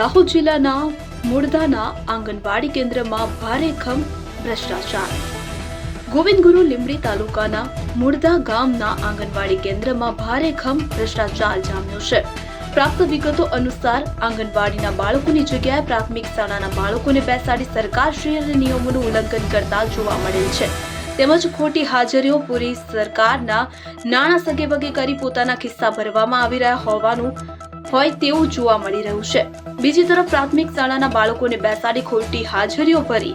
દાહોદ જિલ્લાના મુળદાના આંગણવાડી કેન્દ્રમાં ભારેખમ ભ્રષ્ટાચાર. ગોવિંદ ગુરુ લીંબડી તાલુકાના મુળદા ગામના આંગણવાડી કેન્દ્રમાં ભારેખમ ભ્રષ્ટાચાર જામ્યો છે. પ્રાપ્ત વિગતો અનુસાર આંગણવાડીના બાળકોની જગ્યાએ પ્રાથમિક શાળાના બાળકોને બેસાડી સરકારશ્રીના નિયમોનું ઉલ્લંઘન કરતા જોવા મળેલ છે. તેમજ ખોટી હાજરીઓ પૂરી સરકારના નાણાં સગે વગે કરી પોતાના ખિસ્સા ભરવામાં આવી રહ્યા હોવાનું હોય તેવું જોવા મળી રહ્યું છે. બીજી તરફ પ્રાથમિક શાળાના બાળકોને બેસાડી ખોટી હાજરીઓ ભરી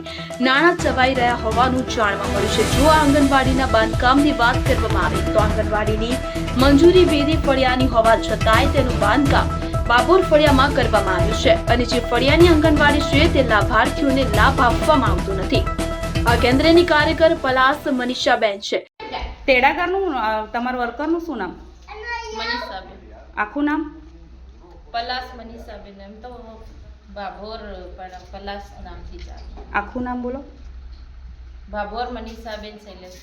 નાણાં ચવાઈ રહ્યા હોવાનું જાણવા મળ્યું છે. જો આ આંગણવાડીના બાંધકામની વાત કરવામાં આવે તો આંગણવાડીની મંજૂરી વેદી ફળિયાની હોવા છતાંય તેનું બાંધકામ બાબુર ફળિયામાં કરવામાં આવ્યું છે અને જે ફળિયાની આંગણવાડી છે તે લાભાર્થીઓને લાભ આપવામાં આવતો નથી. આ કેન્દ્રની કાર્યકર પલાસ મનીષાબેન છે. તેડાગરનું તમારું તમારા વર્કરનું શું નામ? મનીષાબેન. આખું નામ? પલાસ મનીષાબેન એમ તો ભાભોર પણ પલાસ નામથી ચાલે આખું નામ બોલો. ભાભોર મનીષાબેન શૈલેષ.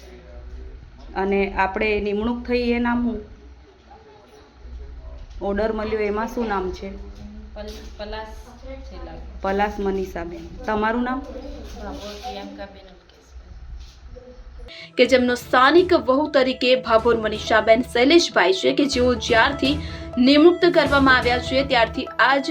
અને આપણે નિમણૂક થઈ એ નામ હું ઓર્ડર મળ્યો એમાં શું નામ છે? પલ પલાસ પલાસ મનીષાબેન. તમારું નામ? ભાભોર પ્રિયંકાબેન કે જેમનો સ્થાનિક વહુ તરીકે ભાભોર મનીષાબેન શૈલેષભાઈ છે કે જેઓ જ્યારથી નિમણૂક કરવામાં આવ્યા છે. ત્યારથી આજ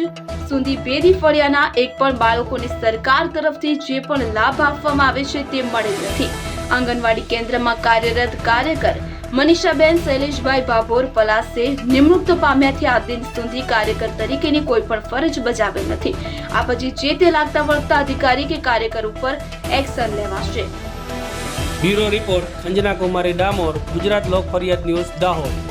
સુધી બેદી ફળિયાના એક પણ બાળકોને સરકાર તરફથી જે પણ લાભ આપવામાં આવે છે તે મળેલ નથી. આંગણવાડી કેન્દ્રમાં કાર્યરત કાર્યકર મનીષાબેન શૈલેષભાઈ ભાભોર પલાસે નિમણૂક પામ્યાથી આ દિન સુધી કાર્યકર તરીકેની કોઈ પણ ફરજ બજાવેલ નથી. આ પછી જે તે લાગતા વળગતા અધિકારી કે કાર્યકર ઉપર એક્શન લેવાશે. Bureau report, Sanjana Kumari, Damor, Gujarat Lok Fariyad news, Dahod.